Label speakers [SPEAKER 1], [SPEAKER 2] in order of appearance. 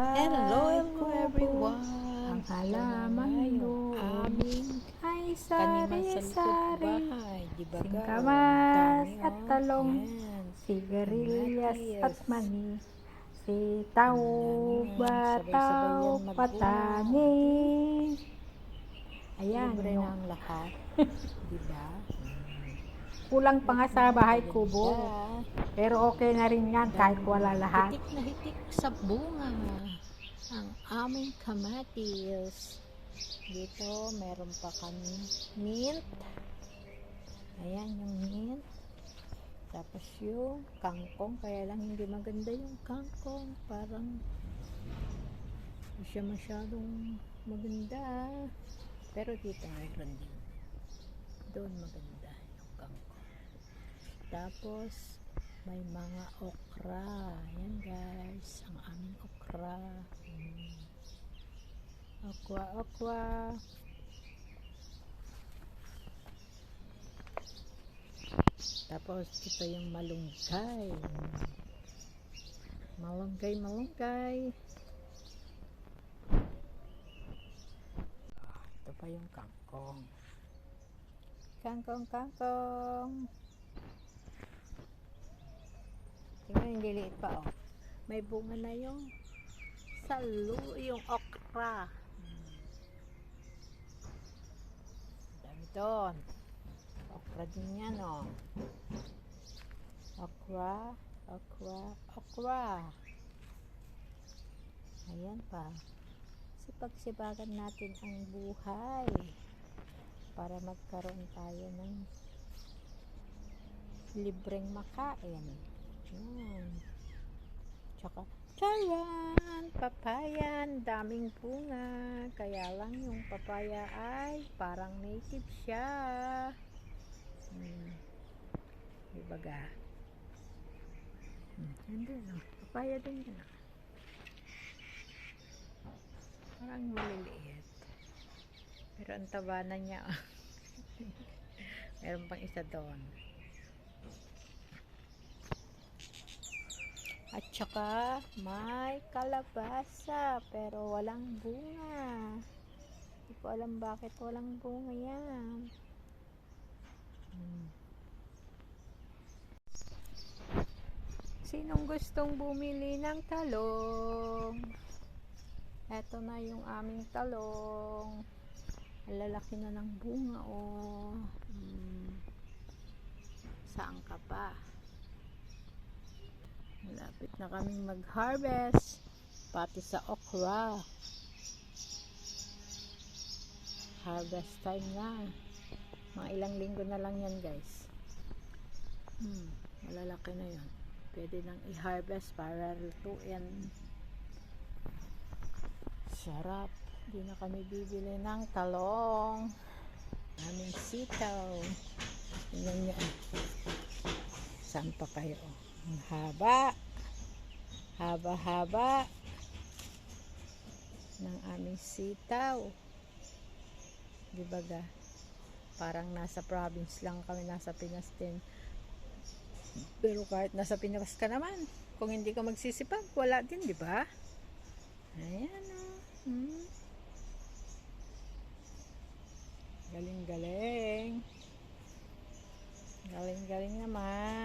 [SPEAKER 1] Hello, hello everyone.
[SPEAKER 2] Ang halaman mo
[SPEAKER 1] aming
[SPEAKER 2] ay sari-sari Singkamas at
[SPEAKER 1] oh.
[SPEAKER 2] talong. Sigarilyas at mani Sitaw,
[SPEAKER 1] Yan,
[SPEAKER 2] bataw, patani Ayan,
[SPEAKER 1] Libre
[SPEAKER 2] yung
[SPEAKER 1] ng lahat. Di ba?
[SPEAKER 2] kulang pa nga sa bahay kubo. Pero okay na rin yan kahit wala lahat.
[SPEAKER 1] Hitik na hitik sa bunga. Ang aming kamatis. Dito, meron pa kami mint. Ayan yung mint. Tapos yung kangkong. Kaya lang hindi maganda yung kangkong. Parang hindi siya masyadong maganda. Pero dito meron din. Doon maganda yung kangkong. Tapos, may mga okra. Yan guys, ang aming okra. Mm. Okra, okra. Tapos, ito yung malunggay. Malunggay, malunggay. Ah, Ito pa yung kangkong. Kangkong, kangkong. Tingnan yung liliit pa oh. May bunga na yung salu, yung okra. Hmm. Dami doon. Okra din yan oh. Okra, okra, okra. Ayan pa. Sipag-sipagan natin ang buhay para magkaroon tayo ng libreng makain. Yan. Tsaka, charan! Papayan! Daming bunga. Kaya lang yung papaya ay parang native siya. Hmm. Ibaga. Hmm. Yan din, oh. Papaya din yan. oh. Parang maliliit. Pero ang taba na niya. oh. Meron pang isa doon. At saka may kalabasa pero walang bunga. Hindi ko alam bakit walang bunga yan. Sinong gustong bumili ng talong? Eto na yung aming talong. Lalaki na ng bunga oh. Hmm. Saan ka pa? Malapit na kaming mag-harvest. Pati sa okra. Harvest time na. Mga ilang linggo na lang yan guys. Hmm, malalaki na yan. Pwede nang i-harvest para lutuin. Sarap. Hindi na kami bibili ng talong. Aming sitaw. Tingnan niyo. Saan pa kayo? Ang haba. Haba-haba ng aming sitaw. Di? Parang nasa province lang kami, nasa Pinas din. Pero kahit nasa Pinas ka naman, kung hindi ka magsisipag, wala din, di ba? Ayan o. Hmm. Galing-galing. Galing-galing naman.